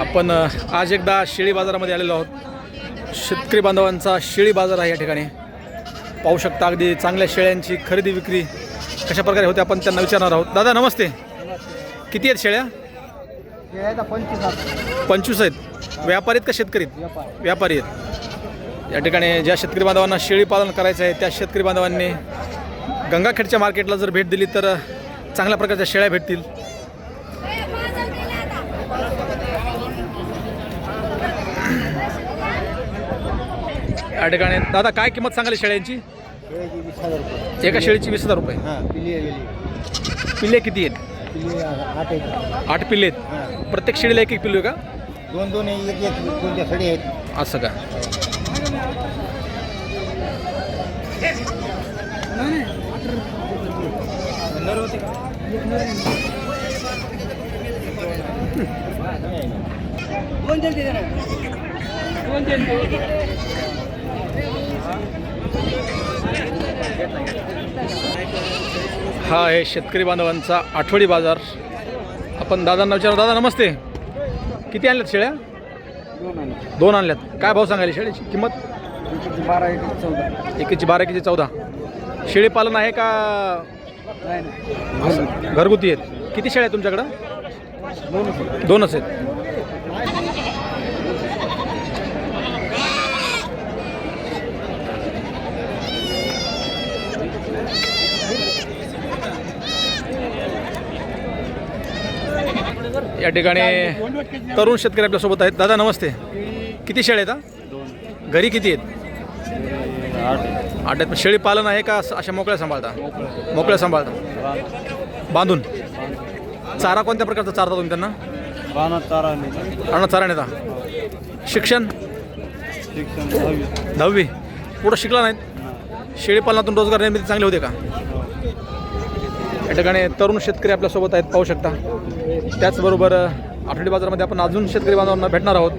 आपण आज एकदा शेळी बाजारामध्ये आलेलो आहोत. शेतकरी बांधवांचा शेळी बाजार आहे या ठिकाणी. पाहू शकता अगदी चांगल्या शेळ्यांची खरेदी विक्री कशा प्रकारे होते आपण त्यांना विचारणार आहोत. दादा नमस्ते. किती आहेत शेळ्या? पंचवीस पंचवीस आहेत. व्यापारी आहेत का शेतकरी व्यापारी. आहेत. या ठिकाणी ज्या शेतकरी बांधवांना शेळी पालन करायचं आहे त्या शेतकरी बांधवांनी गंगाखेडच्या मार्केटला जर भेट दिली तर चांगल्या प्रकारच्या शेळ्या भेटतील. या ठिकाणी. दादा काय किंमत सांगाली शेळ्यांची? शेळ्याची वीस हजार रुपये. एका शेळीची वीस हजार रुपये. हां पिली पिल्ले किती आहेत? पिली आठ पिल्ले आहेत. हां. प्रत्येक शेळीला एक एक पिल्लू आहे दोन दोन आहे, एक एक. दोनच्या सडी आहेत? का? असं का हा आहे शेतकरी बांधवांचा आठवडी बाजार. आपण दादांना विचारू. दादा नमस्ते. किती आणल्यात शेळ्या? दोन आणल्यात. काय भाव सांगायला शेळीची किंमत? बारा एक चौदा एकीची बारा एकीची चौदा. शेळी पालन आहे का? घरगुती आहेत. किती शेळ्या आहेत तुमच्याकडं? दोनच आहेत. या ठिकाणी तरुण शेतकरी आपल्यासोबत आहेत. दादा नमस्ते. किती शेळ्या आहेत? घरी किती आहेत? आठ आहेत. शेळी पालन आहे का अशा मोकळ्या सांभाळता? मोकळ्या सांभाळता. बांधून? चारा कोणत्या प्रकारचा चारता तुम्ही त्यांना? चारा चारा नेता. शिक्षण? दहावी. पुढं शिकला नाहीत? शेळी पालनातून रोजगार निर्मिती चांगली होते का? या ठिकाणी तरुण शेतकरी आपल्यासोबत आहेत पाहू शकता. त्याचबरोबर आठवडी बाजारामध्ये आपण अजून शेतकरी बांधवांना भेटणार आहोत.